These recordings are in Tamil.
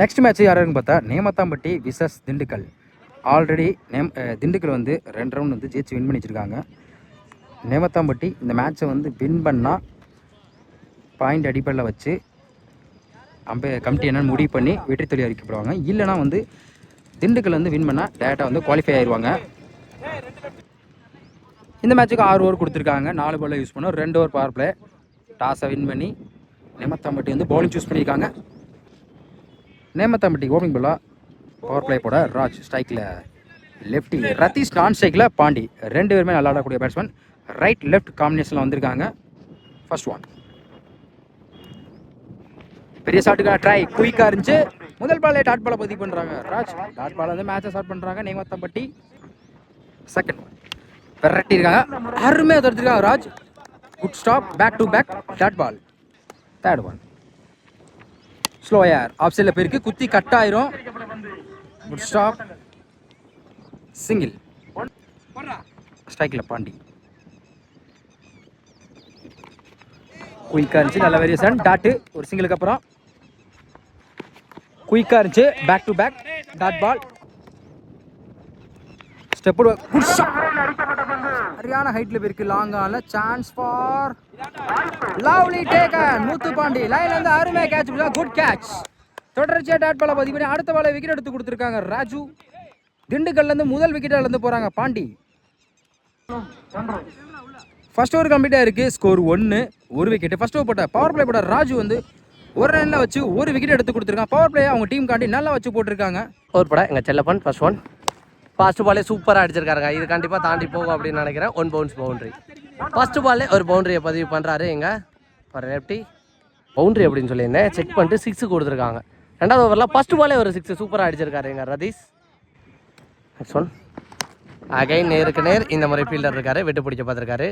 நெக்ஸ்ட் மேட்ச் யாருன்னு பார்த்தா Nemathampatti versus Dindigul. Already name Dindigul வந்து ரெண்டு ரவுண்ட் வந்து ஜெயிச்சு வின் பண்ணி வச்சுருக்காங்க நேமத்தாம்பட்டி இந்த மேட்ச்சை வந்து வின் பண்ணால் பாயிண்ட் அடிப்படையில் வச்சு அம்பே கமிட்டி என்னென்னு முடிவு பண்ணி வெற்றி தொழில் அறிக்கப்படுவாங்க இல்லைனா வந்து திண்டுக்கல் வந்து வின் பண்ணால் டேரெக்டாக வந்து குவாலிஃபை ஆயிடுவாங்க இந்த மேட்ச்சுக்கு ஆறு ஓவர் கொடுத்துருக்காங்க. நாலு பாலில் யூஸ் பண்ணோம். ரெண்டு ஓவர் பவர் பிளே டாஸை வின் பண்ணி நேமத்தாம்பட்டி வந்து பவுலிங் சூஸ் பண்ணியிருக்காங்க. நேமத்தாம்பட்டி ஓப்பனிங் பாலாக பவர் பிளே போட ராஜ் ஸ்ட்ரைக்கில் லெஃப்டி ரத்தீஷ் நான் ஸ்ட்ரைக்கில் பாண்டி. ரெண்டு பேருமே நல்லா ஆடக்கூடிய பேட்ஸ்மேன் ரைட் லெஃப்ட் காம்பினேஷனில் வந்திருக்காங்க. ஃபர்ஸ்ட் ஒன் பெரிய ஷாட்டுக்கான ட்ரை குயிக்காக இருந்துச்சு. முதல் பாலே டாட் பாலை பதிவு பண்ணுறாங்க ராஜ் டாட் பால் வந்து மேட்சை ஸ்டார்ட் பண்ணுறாங்க நேமத்தாம்பட்டி. செகண்ட் ஒன் விரட்டி இருக்காங்க. அருமையாக தடுத்துருக்காங்க Raj. Good stop back to back dot ball third one slower off போயிருக்கு. குத்தி கட் ஆயிரும். குட் ஸ்டாப் சிங்கிள் ஸ்ட்ரைக்கில் பாண்டி. குயிக்காக இருந்துச்சு. நல்ல வேரியேஷன் டாட்டு ஒரு சிங்கிளுக்கு அப்புறம். குயிக்காக இருந்துச்சு. Back to back dot ball step சரியான ஹைட்ல போயிருக்கு லாங் ஆல சான்ஸ் ஃபார் லவ்லி டேக்கன் மூத்து பாண்டி லைன்ல இருந்து அருமையா கேட்ச் குட் கேட்ச் தொடர்ச்சியா டாட் பால பதிவு பண்ணி அடுத்த பால விக்கெட் எடுத்து கொடுத்துருக்காங்க ராஜு. திண்டுக்கல்ல இருந்து முதல் விக்கெட் இழந்து போறாங்க பாண்டி. ஃபர்ஸ்ட் ஓவர் கம்ப்ளீட்டாக இருக்குது ஸ்கோர் ஒன்று ஒரு விக்கெட் ஃபர்ஸ்ட் ஓவர் போட்ட பவர் பிளே போட்ட ராஜு வந்து ஒரு ரன்ல வச்சு ஒரு விக்கெட் எடுத்து கொடுத்துருக்காங்க பவர் பிளே அவங்க டீம் காண்டி நல்லா வச்சு போட்டிருக்காங்க. ஓவர் பட எங்கள் செல்லப்பன் ஃபர்ஸ்ட் ஒன் ஃபர்ஸ்ட் பாலே சூப்பராக அடிச்சிருக்காருங்க. இது கண்டிப்பாக தாண்டி போகும் அப்படின்னு நினைக்கிறேன். ஒன் பவுன்ஸ் பவுண்டரி ஃபர்ஸ்ட் பாலே ஒரு பவுண்டரியை பதிவு பண்ணுறாரு எங்க? ஒரு லெஃப்டி பவுண்ட்ரி அப்படின்னு சொல்லியிருந்தேன். செக் பண்ணிட்டு சிக்ஸ் கொடுத்துருக்காங்க. ரெண்டாவது ஓவரில் ஃபர்ஸ்ட் பாலே ஒரு சிக்ஸ் சூப்பராக அடிச்சிருக்காரு. எங்கள் ரதீஷ்? நெக்ஸ்ட் ஒன் அகைன் நேருக்கு நேர் இந்த முறை ஃபீல்டர் இருக்காரு. விட்டு பிடிக்க பார்த்துருக்காரு.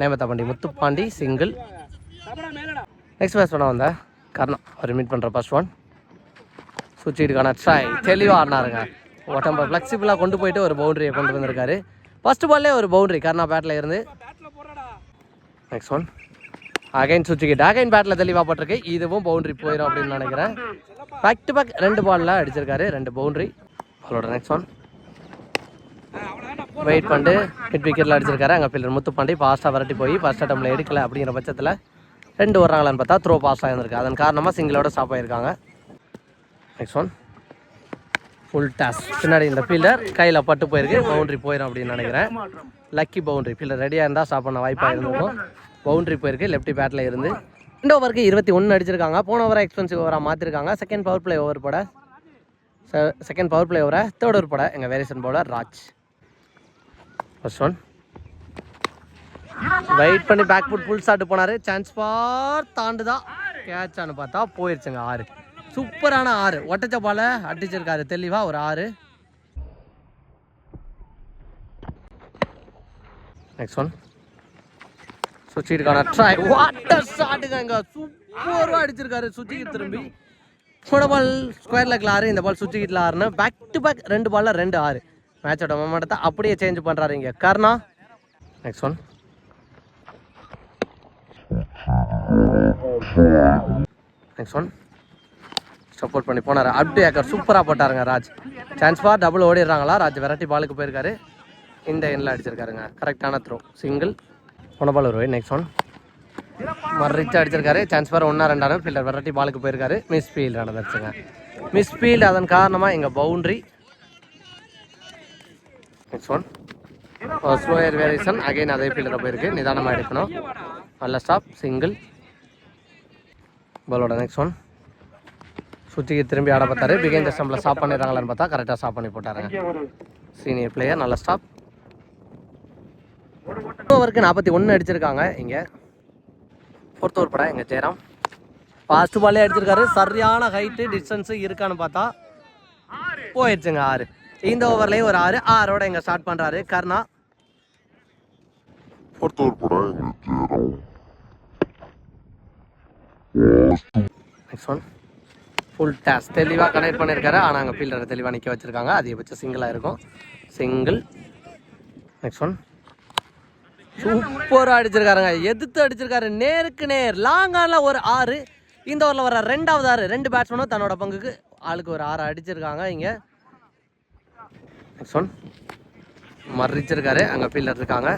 Nematha Pandi Muthupandi single next bats பண்ண வந்தேன் கர்ணா. அவர் மீட் பண்ணுற ஃபர்ஸ்ட் ஒன் சுவிட்சுக்கான ட்ரை தெளிவாக ஆடினாருங்க. உடம்ப ஃப்ளெக்சிபிளாக கொண்டு போயிட்டு ஒரு பவுண்டரியை கொண்டு வந்திருக்காரு. ஃபர்ஸ்ட் பால்லே ஒரு பவுண்டரி கர்ணா பேட்டில் இருந்து. நெக்ஸ்ட் ஒன் அகைன் சுச்சுக்கிட்டு அகைன் பேட்டில் தெளிவாக போட்டிருக்கு. இதுவும் பவுண்டரி போயிடும் அப்படின்னு நினைக்கிறேன். பேக் டு பேக் ரெண்டு பாலில் அடிச்சிருக்காரு ரெண்டு பவுண்டரி அவளோட நெக்ஸ்ட் ஒன் வெயிட் பண்ணிட்டு ஹிட் விக்கெட்டில் அடிச்சிருக்காரு. அங்கே ஃபீல்டர் முத்துப்பாண்டி ஃபாஸ்ட்டாக விரட்டி போய் ஃபர்ஸ்ட் அட்டம்ல எடுக்கல அப்படிங்கிற பட்சத்தில் ரெண்டு வர்றாங்களான்னு பார்த்தா த்ரோ பாஸ் இருந்திருக்கு அதன் காரணமாக சிங்கிளோட ஸ்டாப் ஆகியிருக்காங்க நெக்ஸ்ட் ஒன் ஃபுல் டாஸ் பின்னாடி இந்த ஃபீல்டர் கையில் பட்டு போயிருக்கு. பவுண்டரி போயிடும் அப்படின்னு நினைக்கிறேன். லக்கி பவுண்டரி ஃபீல்டர் ரெடியாக இருந்தால் ஸ்டாப் பண்ண வாய்ப்பாக இருந்திருக்கும் பவுண்டரி போயிருக்கு. லெஃப்டி பேட்டில் இருந்து. ரெண்டு ஓவருக்கு இருபத்தி ஒன்று அடிச்சிருக்காங்க. போன ஓவரை எக்ஸ்பென்சிவ் ஓவராக மாற்றிருக்காங்க செகண்ட் பவர் பிளே ஓவர் போட. செகண்ட் பவர் பிளே ஓவரை தேர்ட் ஓவர் போட. எங்கள் variation bowler Raj first one wait பண்ணி பேக் ஃபுட் ஃபுல் ஷாட் போனாரு. சான்ஸ் ஃபார் தாண்டுதா. கேட்சான்னு பார்த்தா போயிருச்சுங்க ஆறு. சூப்பரான ஆறு. ஒட்டச்ச பால அடிச்சிருக்காரு. தெளிவா ஒரு ஆறு. நெக்ஸ்ட் ஒன் சுச்சிருக்கான ட்ரை வாட்டர் ஷாட்டுங்க சூப்பராக அடிச்சிருக்காரு சுச்சிக்கு திரும்பி. போன பால் ஸ்கொயர் லெக்கில் ஆறு இந்த பால் சுச்சிக்கிட்டில் ஆறுன்னு பேக் டு பேக் ரெண்டு பாலில் ரெண்டு ஆறு. மேட்சோட மொமெண்டத்தை அப்படியே சேஞ்ச் பண்ணுறாரு இங்கே. Karna. Next one next one support பண்ணி போனார். அப்டி ஏக்கர் சூப்பராக போட்டாருங்க ராஜ். சான்ஸ் பார் டபுள் ஓடிடுறாங்களா? ராஜ் வெரைட்டி பாலுக்கு போயிருக்காரு. இந்த எண்ணில் அடிச்சிருக்காருங்க. கரெக்டான த்ரோ சிங்கிள் போன பால் ஒரு நெக்ஸ்ட் ஒன் மறிச்சு அடிச்சிருக்காரு. சான்ஸ் பார் ஒன்றா ரெண்டான ஃபீல்டர் வெரைட்டி பாலுக்கு போயிருக்காரு. மிஸ் ஃபீல்டு நடந்துருச்சுங்க. மிஸ் ஃபீல்டு அதன் காரணமாக எங்கள் boundary next one slower variation again அதே ஃபீல்டில் போயிருக்கு. நிதானமாக எடுக்கணும். நல்ல ஸ்டாப் சிங்கிள் பாலோட நெக்ஸ்ட் ஒன் சுற்றிக்கு திரும்பி ஆட பார்த்தாரு. பிகைன் த ஸ்டம்பில் ஸ்டாப் பண்ணிடுறாங்களான்னு பார்த்தா கரெக்டாக ஸ்டாப் பண்ணி போட்டாருங்க. சீனியர் பிளேயர் நல்ல ஸ்டாப் ஓவருக்கு நாற்பத்தி ஒன்று அடிச்சிருக்காங்க. இங்கே ஃபோர்த் ஓவர் படம் எங்கள் ஜெயராம். ஃபாஸ்ட் பாலே அடிச்சிருக்காரு. சரியான ஹைட்டு டிஸ்டன்ஸு இருக்கான்னு பார்த்தா போயிடுச்சுங்க ஆறு. இந்த ஓவர்லேயும் ஒரு ஆறு. ஆறோட இங்கே ஸ்டார்ட் பண்ணுறாரு Karna. Next one full toss தெளிவாக கனெக்ட் பண்ணியிருக்காரு ஆனால் அங்கே ஃபீல்டரை தெளிவாக நிற்க வச்சிருக்காங்க. அதிகபட்சம் சிங்கிளாக இருக்கும். சிங்கிள் நெக்ஸ்ட் ஒன் சூப்பராக அடிச்சிருக்காருங்க. எதிர்த்து அடிச்சிருக்காரு. நேருக்கு நேர். லாங்கான ஒரு ஆறு. இந்த ஓவரில் வர ரெண்டாவது ஆறு. ரெண்டு பேட்ஸ்மேனும் தன்னோட பங்குக்கு ஆளுக்கு ஒரு ஆறு அடிச்சிருக்காங்க இங்கே. நெக்ஸ்ட் ஒன் மறிச்சிருக்காரு. அங்கே ஃபீல்டர் இருக்காங்க.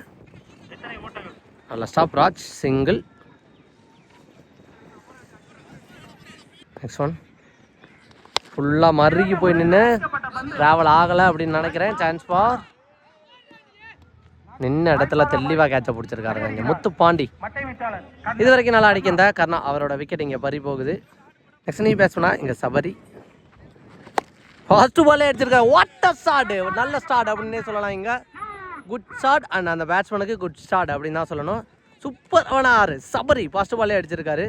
நல்ல stop Raj single next one ஃபுல்லாக மறுக்கி போய் நின்று ட்ராவல் ஆகலை அப்படின்னு நினைக்கிறேன். சான்ஸ் பார் நின்ன இடத்துல தெளிவாக கேட்சை பிடிச்சிருக்காருங்க இங்கே. முத்து பாண்டி. இது வரைக்கும் நல்லா அடிக்கின்ற கர்ணா அவரோட விக்கெட் இங்கே பறி போகுது. நெக்ஸ்ட் நீ பேசுனா இங்கே சபரி. ஃபர்ஸ்ட் பாலே அடிச்சிருக்காரு. வாட் அ ஸ்டார்ட் நல்ல ஸ்டார்ட் அப்படின்னே சொல்லலாம் இங்கே. குட் ஷாட் அண்ட் அந்த பேட்ஸ்மேனுக்கு குட் ஸ்டார்ட் அப்படின்னு தான் சொல்லணும். சூப்பர் ஆறு சபரி ஃபர்ஸ்ட் பாலே அடிச்சிருக்காரு.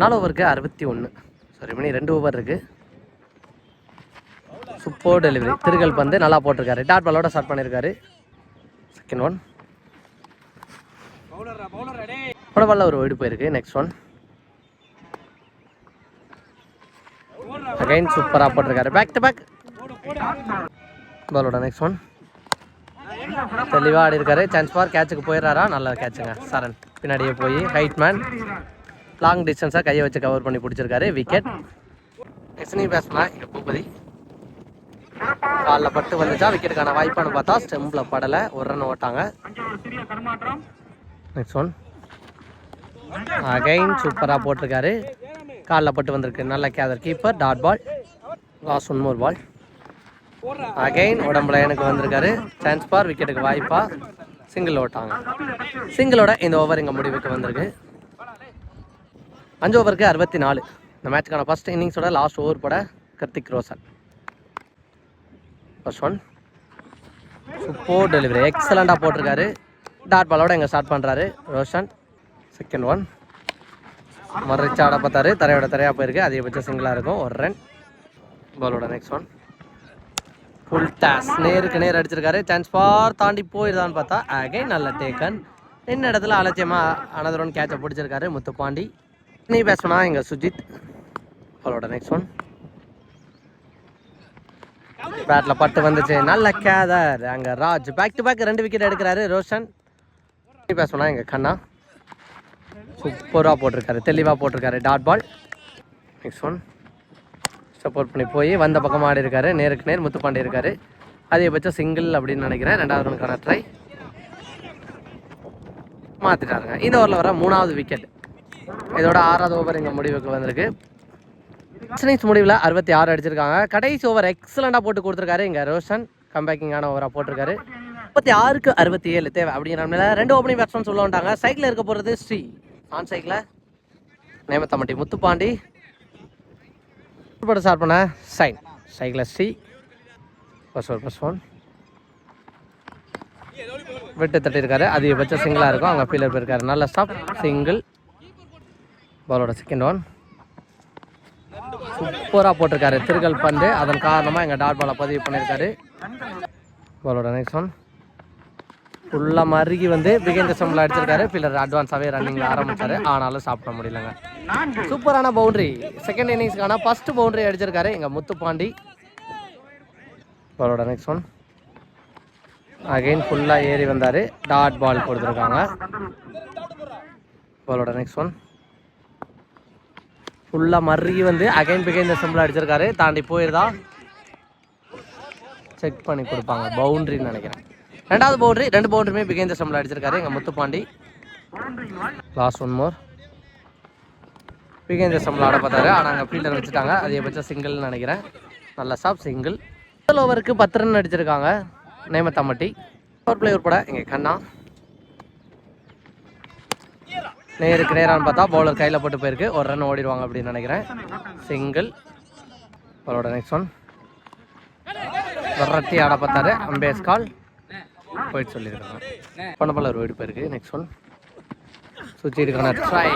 நாலு ஓவருக்கு அறுபத்தி ஒன்று சாரி மணி ரெண்டு ஓவர் இருக்கு. சூப்பர் டெலிவரி திருகல் பந்து நல்லா போட்டிருக்காரு. டாட் பாலோட ஸ்டார்ட் பண்ணியிருக்காரு செகண்ட் ஒன் போன பால்ல ஒரு ஓடி போயிருக்கு நெக்ஸ்ட் ஒன் அகைன் சூப்பராக போட்டிருக்காரு. பேக் டு பேக் பாலோட நெக்ஸ்ட் ஒன் தெளிவாக ஆடி இருக்காரு சான்ஸ் ஃபார் கேட்சுக்கு போயிடுறாரா? நல்ல கேட்சுங்க சரண் பின்னாடியே போய் ஹைட் மேன் லாங் டிஸ்டன்ஸாக கையை வச்சு கவர் பண்ணி பிடிச்சிருக்காரு விக்கெட் எஸ்னி பேட்ஸ்மேன் இங்கே பூபதி. காலில் பட்டு வந்துச்சா விக்கெட்டுக்கான வாய்ப்பானு பார்த்தா ஸ்டெம்பில் படலை ஒரு ரன் ஓட்டாங்க. நெக்ஸ்ட் ஒன் அகைன் சூப்பராக போட்டிருக்காரு. காலில் பட்டு வந்திருக்கு. நல்ல gather keeper dot ball last one more ball again உடம்புல எனக்கு வந்திருக்காரு. சான்ஸ் பார் விக்கெட்டுக்கு வாய்ப்பாக சிங்கிள் ஓட்டாங்க. சிங்கிளோட இந்த ஓவர் இங்கே முடிவுக்கு வந்திருக்கு. அஞ்சு ஓவருக்கு அறுபத்தி நாலு. இந்த மேட்ச்க்கான ஃபர்ஸ்ட் இன்னிங்ஸோட லாஸ்ட் ஓவர் போட Karthik Roshan first one super delivery எக்ஸலண்ட்டாக போட்டிருக்காரு. டாட் பாலோட இங்கே ஸ்டார்ட் பண்ணுறாரு ரோஷன். செகண்ட் ஒன் மறைச்சு ஆட பார்த்தாரு. தரையோட தரையாக போயிருக்கு. அதிகபட்சம் சிங்கிளாக இருக்கும். ஒரு ரன் பாலோட நெக்ஸ்ட் ஒன் ஃபுல் டேஸ் நேருக்கு நேர் அடிச்சிருக்காரு. சான்ஸ் ஃபார் தாண்டி போயிருதான்னு பார்த்தா அகைன் நல்ல டேக்கன் என்ன இடத்துல அலட்சியமாக அனதரோன் கேட்சை பிடிச்சிருக்காரு முத்துப்பாண்டி. நீ பேசணும்னா எங்கள் சுஜித். அவரோட நெக்ஸ்ட் ஒன் பேட்டில் பட்டு வந்துச்சு. நல்ல கேதர். அங்கே ராஜ். பேக் டு பேக் ரெண்டு விக்கெட் எடுக்கிறாரு ரோஷன். நீ பேசணும்னா எங்கள் கண்ணா. சூப்பராக போட்டிருக்காரு. தெளிவாக போட்டிருக்காரு. Dot ball next one support பண்ணி போய் வந்த பக்கம் ஆடி இருக்காரு. நேருக்கு நேர் முத்துப்பாண்டி இருக்காரு. அதிகபட்சம் சிங்கிள் அப்படின்னு நினைக்கிறேன். ரெண்டாவது ரனுக்கான ட்ரை மாற்றிட்டாருங்க இந்த ஓவரில் வர மூணாவது விக்கெட் இதோட ஆறாவது ஓவர் இங்கே முடிவுக்கு வந்திருக்கு. இன்னிங்ஸ் முடிவில் அறுபத்தி ஆறு அடிச்சிருக்காங்க. கடைசி ஓவர் எக்ஸலண்டாக போட்டு கொடுத்துருக்காரு இங்கே ரோஷன். கம்பேக்கிங்கான ஓவராக போட்டிருக்காரு. முப்பத்தி ஆறுக்கு அறுபத்தி ஏழு தேவை. அப்படிங்கிற ரெண்டு ஓப்பனிங் பேட்ஸ்மேன் சொல்ல வந்தாங்க சைக்கிள் இருக்க போகிறது ஸ்ரீ. ஆன் சைக்கிளை நேமத்தம்பட்டி முத்துப்பாண்டி போட்டு ஸ்டார்ட் பண்ண சைன் சைக்கிள Sri. First one first one விட்டு தட்டியிருக்காரு. அதிகபட்சம் சிங்கிளாக இருக்கும். அங்கே ஃபீலர் போயிருக்காரு. நல்ல ஸ்டாப் சிங்கிள் பாலோட செகண்ட் ஒன் சூப்பராக போட்டிருக்காரு திருகல் பந்து. அதன் காரணமாக எங்கள் டாட் பாலை பதிவு பண்ணியிருக்காரு. பாலோட நெக்ஸ்ட் ஒன் ஃபுல்லாக மருகி வந்து பிகேந்திர சம்பளம் அடிச்சிருக்காரு. பில்லர் அட்வான்ஸாகவே ரன்னிங்கில் ஆரம்பித்தார் ஆனாலும் சாப்பிட முடியலங்க. சூப்பரான பவுண்டரி செகண்ட் இன்னிங்ஸ்க்கான ஃபர்ஸ்ட் பவுண்டரி அடிச்சிருக்காரு. எங்கள் முத்துப்பாண்டி பாலோட நெக்ஸ்ட் ஒன் அகைன் ஃபுல்லாக ஏறி வந்தார். டாட் பால் கொடுத்துருக்காங்க. பாலோட நெக்ஸ்ட் ஒன் ஃபுல்லாக மறுகி வந்து அகைன் பிகைன் இந்த சிம்பிள் அடிச்சிருக்காரு. தாண்டி போயிருந்தா செக் பண்ணி கொடுப்பாங்க. பவுண்ட்ரின்னு நினைக்கிறேன். ரெண்டாவது பவுண்டரி ரெண்டு பவுண்டரியுமே பிகைன் இந்த சிம்பிள் அடிச்சிருக்காரு. எங்கள் Muthupandi. Last one more again இந்த சிம்பிள் ஆட பார்த்தாரு. ஆனால் அங்கே ஃபீல்டர் வச்சுட்டாங்க. அதிகபட்சம் சிங்கிள்னு நினைக்கிறேன். நல்ல சாப் சிங்கிள் முதல் ஓவருக்கு பத்து ரன் அடிச்சிருக்காங்க. நேமத்தாம்பட்டி. பவர் பிளே உட்பட இங்கே கண்ணா. நேருக்கு நேரான்னு பார்த்தா பவுலர் கையில் போட்டு போயிருக்கு. ஒரு ரன் ஓடிடுவாங்க அப்படின்னு நினைக்கிறேன். சிங்கிள் அவரோட நெக்ஸ்ட் ஒன் வரட்டி ஆட பார்த்தாரு. அம்பேஸ் கால். போயிட்டு சொல்லியிருக்காங்க. பொண்ணு பல்லர் ஓடி போயிருக்கு. நெக்ஸ்ட் ஒன் சுற்றி இருக்கான ட்ரை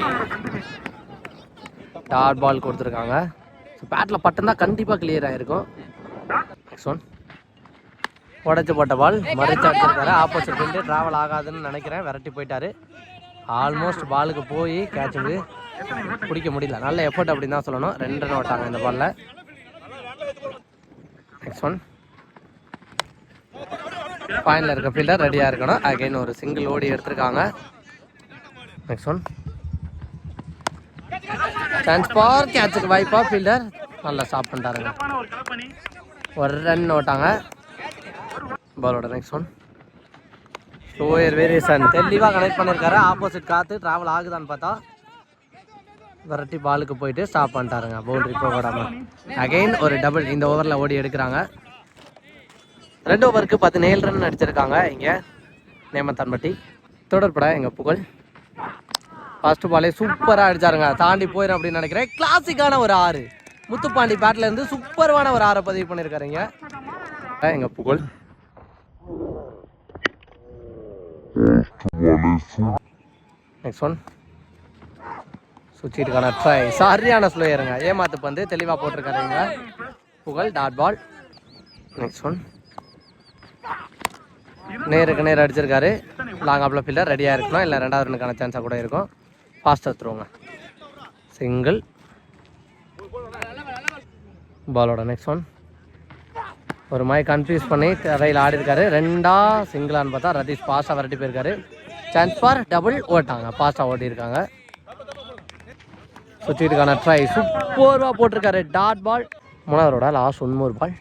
டாட் பால் கொடுத்துருக்காங்க. ஸோ பேட்டில் பட்டம்தான் கண்டிப்பாக கிளியர் ஆகிருக்கும் நெக்ஸ்ட் ஒன் உடச்சி போட்ட பால் மறிச்சு அடிச்சிருக்காரு. ஆப்போசிட் வந்து ட்ராவல் ஆகாதுன்னு நினைக்கிறேன். விரட்டி போயிட்டாரு. ஆல்மோஸ்ட் பாலுக்கு போய் கேட்சுக்கு பிடிக்க முடியல. நல்ல எஃபர்ட் அப்படின்னு தான் சொல்லணும். ரெண்டு ரன் ஓட்டாங்க இந்த பாலில் நெக்ஸ்ட் ஒன் பாயிண்டில் இருக்க ஃபீல்டர் ரெடியாக இருக்கணும். அகைன் ஒரு சிங்கிள் ஓடி எடுத்திருக்காங்க. நெக்ஸ்ட் ஒன் சான்ஸ் பார் கேட்சுக்கு வாய்ப்பா ஃபீல்டர் நல்லா ஸ்டாப் பண்ணிட்டாருங்க. ஒரு ரன் ஓட்டாங்க பாலோட நெக்ஸ்ட் ஒன் ஸ்லோயர் வேரியேஷன் தெளிவாக கனெக்ட் பண்ணியிருக்காரு ஆப்போசிட் காற்று ட்ராவல் ஆகுதான்னு பார்த்தா விரட்டி பாலுக்கு போயிட்டு ஸ்டாப் பண்ணிட்டாருங்க. பவுண்டரி போக விடாம அகைன் ஒரு டபுள் இந்த ஓவரில் ஓடி எடுக்கிறாங்க. ரெண்டு ஓவருக்கு பதினேழு ரன் அடிச்சிருக்காங்க இங்கே. நேமத்தான்பட்டி. தொடர்பட எங்கள் புகழ். ஃபர்ஸ்ட் பாலே சூப்பராக அடிச்சாருங்க. தாண்டி போயிடும் அப்படின்னு நினைக்கிறேன். கிளாசிக்கான ஒரு ஆறு. முத்துப்பாண்டி பேட்லேருந்து இருந்து சூப்பரான ஒரு ஆறை பதிவு பண்ணியிருக்காருங்க எங்கள் புகழ். நெக்ஸ்ட் ஒன் சுச்சிட்டுக்கான ட்ரை சரியான ஸ்லோயருங்க ஏமாத்து பந்து தெளிவாக போட்டிருக்காருங்க. புகழ் டாட் பால் நெக்ஸ்ட் ஒன் நேருக்கு நேர் அடிச்சிருக்காரு. லாங் ஆப்ல ஃபீல்டர் ரெடியாக இருக்கணும். இல்லை ரெண்டாவது ரனுக்கான சான்ஸாக கூட இருக்கும். ஃபாஸ்ட்டாக த்ரோங்க சிங்கிள் பாலோட நெக்ஸ்ட் ஒன் ஒரு மாதிரி கன்ஃபியூஸ் பண்ணி தரையில் ஆடி இருக்காரு. ரெண்டா சிங்கிளான்னு பார்த்தா ரதீஷ் பாஸ்டாக விரட்டி போயிருக்காரு. சான்ஸ் ஃபார் டபுள் ஓட்டாங்க. பாஸ்டாக ஓட்டியிருக்காங்க சுற்றிட்டுக்கான ட்ரை சூப்பர்வாக போட்டிருக்காரு. டாட் பால் மூணாவதோட லாஸ்ட் ஒன்மூர் பால்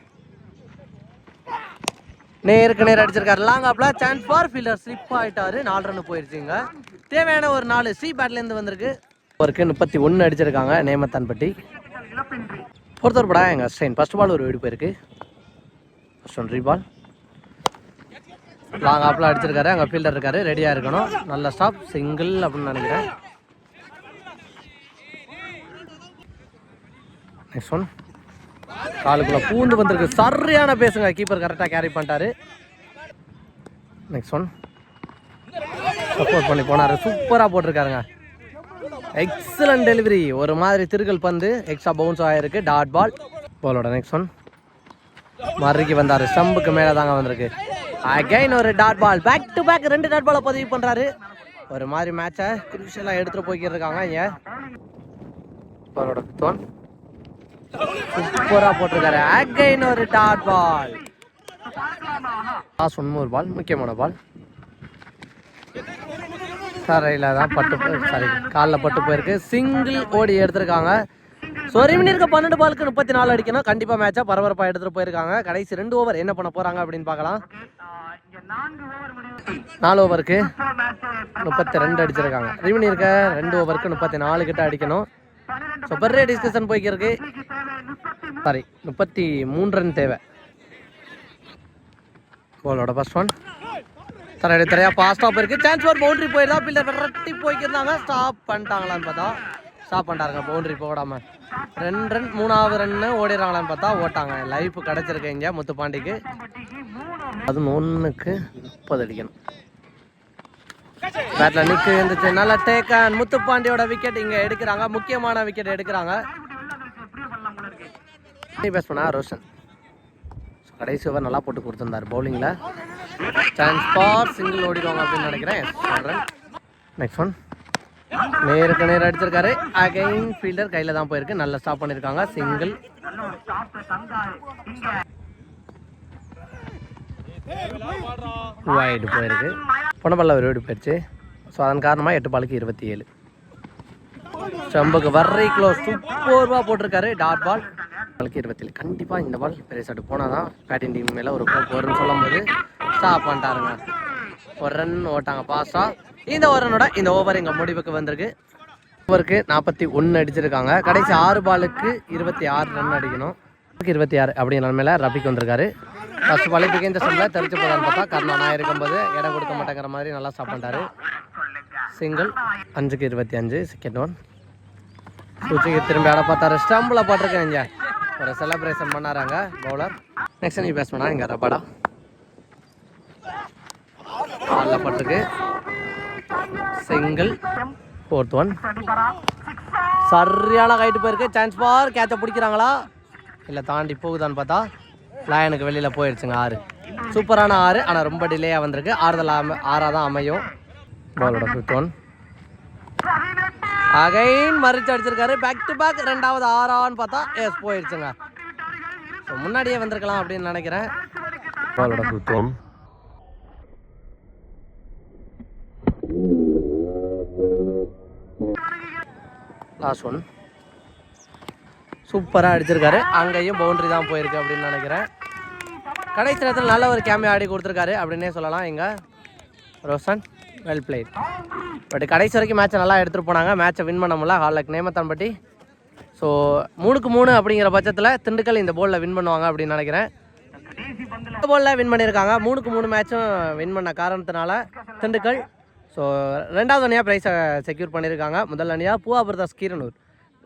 நேருக்கு நேர் அடிச்சிருக்காரு. லாங் ஆப்ல சான்ஸ் ஃபார் ஃபீல்டர் ஸ்லிப் ஆகிட்டாரு நாலு ரன் போயிருச்சுங்க தேவையான ஒரு நாலு சி பேட்லேருந்து வந்திருக்கு. ஒருக்கு முப்பத்தி ஒன்று அடிச்சிருக்காங்க. நேமத்தான்பட்டி பொறுத்தவரை படா எங்கள் ஸ்ட்ரெயின் ஃபர்ஸ்ட் பால் ஒரு வீடு போயிருக்கு. ஃபர்ஸ்ட் பால் ரீபால் லாங் ஆப்ல அடிச்சிருக்காரு அங்கே ஃபீல்டர் இருக்காரு ரெடியாக இருக்கணும். நல்ல ஸ்டாப் சிங்கிள் அப்படின்னு நினைக்கிறேன். நெக்ஸ்ட் ஒன் காலுக்குள்ளே பூந்து வந்திருக்கு. சரியான பேசுங்க கீப்பர் கரெக்டாக கேரி பண்ணிட்டாரு. நெக்ஸ்ட் ஒன் சப்போர்ட் பண்ணி போனாரு. சூப்பராக போட்டிருக்காருங்க. எக்ஸலன்ட் டெலிவரி ஒரு மாதிரி திருக்கல் பந்து. எக்ஸ்ட்ரா பவுன்ஸ் ஆகிருக்கு டாட் பால் பாலோட நெக்ஸ்ட் ஒன் மறுக்கி வந்தாரு. ஸ்டம்புக்கு மேலே தாங்க வந்திருக்கு. அகைன் ஒரு dot ball back to back ரெண்டு டாட் பாலை பதிவு பண்ணுறாரு ஒரு மாதிரி மேட்சை குரூஷியலாக எடுத்துகிட்டு போய்க்கிட்டு இருக்காங்க இங்கே. பாலோட சூப்பரா போட்டிருக்காரு. அகைன் ஒரு டாட் பால் லாஸ்ட் ஒன் ஒரு பால் முக்கியமான பால் தரையில் தான் பட்டு சாரி காலில் பட்டு போயிருக்கு. சிங்கிள் ஓடி எடுத்திருக்காங்க. ஸோ ரிமினி இருக்க பன்னெண்டு பாலுக்கு முப்பத்தி நாலு அடிக்கணும். கண்டிப்பாக மேட்சா பரபரப்பாக எடுத்துகிட்டு போயிருக்காங்க. கடைசி ரெண்டு ஓவர் என்ன பண்ண போகிறாங்க அப்படின்னு பார்க்கலாம். நாலு ஓவருக்கு முப்பத்தி ரெண்டு அடிச்சிருக்காங்க. ரிமினி இருக்க ரெண்டு ஓவருக்கு முப்பத்தி நாலு கிட்ட அடிக்கணும். ஸோ பெரிய டிஸ்கஷன் போய்க்கிருக்கு. சாரி முப்பத்தி மூன்று ரன் தேவை. பாலோட ஃபர்ஸ்ட் ஒன் தரையடி தரையா ஃபாஸ்ட்டாக போயிருக்கு சான்ஸ் ஃபார் பவுண்டரி போயிருந்தா பில்லர் விரட்டி போய்க்கிருந்தாங்க. ஸ்டாப் பண்ணிட்டாங்களான்னு பார்த்தா. ஸ்டாப் பண்ணிட்டாருங்க பவுண்டரி போடாமல் ரெண்டு ரன் மூணாவது ரன்னு ஓடிடுறாங்களான்னு பார்த்தா ஓட்டாங்க. லைஃப் கிடச்சிருக்கு இங்கே முத்துப்பாண்டிக்கு. அது ஒன்றுக்கு முப்பது அடிக்கணும். பேட்ல நிக்கு இருந்துச்சு. நல்ல டேக்கன் முத்துப்பாண்டியோட விக்கெட் இங்கே எடுக்கிறாங்க. முக்கியமான விக்கெட் எடுக்கிறாங்க. பேஸ் பண்ணா ரோஷன். கடைசி ஓவர் நல்லா போட்டு கொடுத்துருந்தாரு பவுலிங்கில் சான்ஸ் ஃபார் சிங்கிள் ஓடிடுவாங்க அப்படின்னு நினைக்கிறேன். நெக்ஸ்ட் ஒன் நேருக்கு நேர் அடிச்சிருக்காரு. அகைன் ஃபீல்டர் கையில தான் போயிருக்கு. நல்லா ஸ்டாப் பண்ணிருக்காங்க. சிங்கிள் வைடு போயிருக்கு. பொன்னப்பல்ல ஒரு வீடு போயிடுச்சு. ஸோ அதன் காரணமாக எட்டு பாலுக்கு இருபத்தி ஏழு. ஸ்டம்புக்கு வர்றை க்ளோஸ் சூப்பர்வா போட்டிருக்காரு. டாட் பால் பாலுக்கு இருபத்தி ஏழு. கண்டிப்பாக இந்த பால் பெரிய சாட்டு போனால் தான் பேட்டிங் டீம் மேலே ஒரு கோப் சொல்லும் போது ஸ்டாப் பண்ணிட்டாருங்க. ஒரு ரன் ஓட்டாங்க. பாஸாக இந்த ஓவரனோட இந்த ஓவர் எங்கள் முடிவுக்கு வந்திருக்கு. ஓவருக்கு நாற்பத்தி ஒன்று அடிச்சிருக்காங்க. கடைசி ஆறு பாலுக்கு இருபத்தி ஆறு ரன் அடிக்கணும். இருபத்தி ஆறு அப்படிங்கிற நிலைமையில ரபிக் வந்திருக்காரு. ஃபர்ஸ்ட் பாலே பிகேந்த சம்மில் தெரிஞ்சு போதான்னு பார்த்தா கர்ணா நான் இருக்கும்போது இடம் கொடுக்க மாட்டேங்கிற மாதிரி நல்லா சாப்பிட்டாரு. சிங்கிள் அஞ்சுக்கு இருபத்தி அஞ்சு செகண்ட் ஒன் சூச்சிக்கு திரும்பி ஆட பார்த்தாரு. ஸ்டம்பில் போட்டிருக்கேன் இங்கே. ஒரு செலப்ரேஷன் பண்ணாராங்க பவுலர் நெக்ஸ்ட் நீ பேஸ் பண்ணா இங்கே ரபாடா நல்லா பட்டிருக்கு. செங்கல் ஃபோர்த் ஒன் சரியான கைட்டு போயிருக்கு. Chance for. கேட்சை பிடிக்கிறாங்களா? இல்லை தாண்டி போகுதான்னு பார்த்தா லயனுக்கு வெளியில் போயிடுச்சுங்க ஆறு. சூப்பரான ஆறு. ஆனால் ரொம்ப டிலேயாக வந்திருக்கு. ஆறுதல் அம ஆறாக தான் அமையும். பாலோட ஃபிஃப்த் ஒன் அகைன் மறிச்சு அடிச்சிருக்காரு. பேக் டு பேக் ரெண்டாவது ஆறான்னு பார்த்தா எஸ் போயிடுச்சுங்க ஸோ முன்னாடியே வந்திருக்கலாம் அப்படின்னு நினைக்கிறேன். பாலோட ஃபிஃப்த் ஒன் லாஸ்ட் ஒன் சூப்பராக அடிச்சிருக்காரு. அங்கேயும் பவுண்டரி தான் போயிருக்கு அப்படின்னு நினைக்கிறேன். கடைசி நேரத்தில் நல்ல ஒரு கேமியா ஆடி கொடுத்துருக்காரு அப்படின்னே சொல்லலாம் இங்கே. ரோஷன் வெல் பிளேட் பட் கடைசி வரைக்கும் மேட்சை நல்லா எடுத்துகிட்டு போனாங்க. மேட்சை வின் பண்ண முடியல. ஹாலக் நேமத்தான்பட்டி ஸோ மூணுக்கு மூணு அப்படிங்கிற பட்சத்தில் திண்டுக்கல் இந்த போலில் வின் பண்ணுவாங்க அப்படின்னு நினைக்கிறேன். இந்த போலில் வின் பண்ணியிருக்காங்க. மூணுக்கு மூணு மேட்சும் வின் பண்ண காரணத்தினால திண்டுக்கல் ஸோ ரெண்டாவது அணியாக ப்ரைஸை செக்யூர் பண்ணியிருக்காங்க. முதல் அணியாக பூவா பிரதாஸ் கீரனூர்.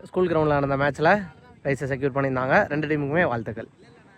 ஸ்கூல் கிரவுண்டில் நடந்த மேட்ச்சில் ப்ரைஸை செக்யூர் பண்ணியிருந்தாங்க. ரெண்டு டீமுக்குமே வாழ்த்துக்கள்.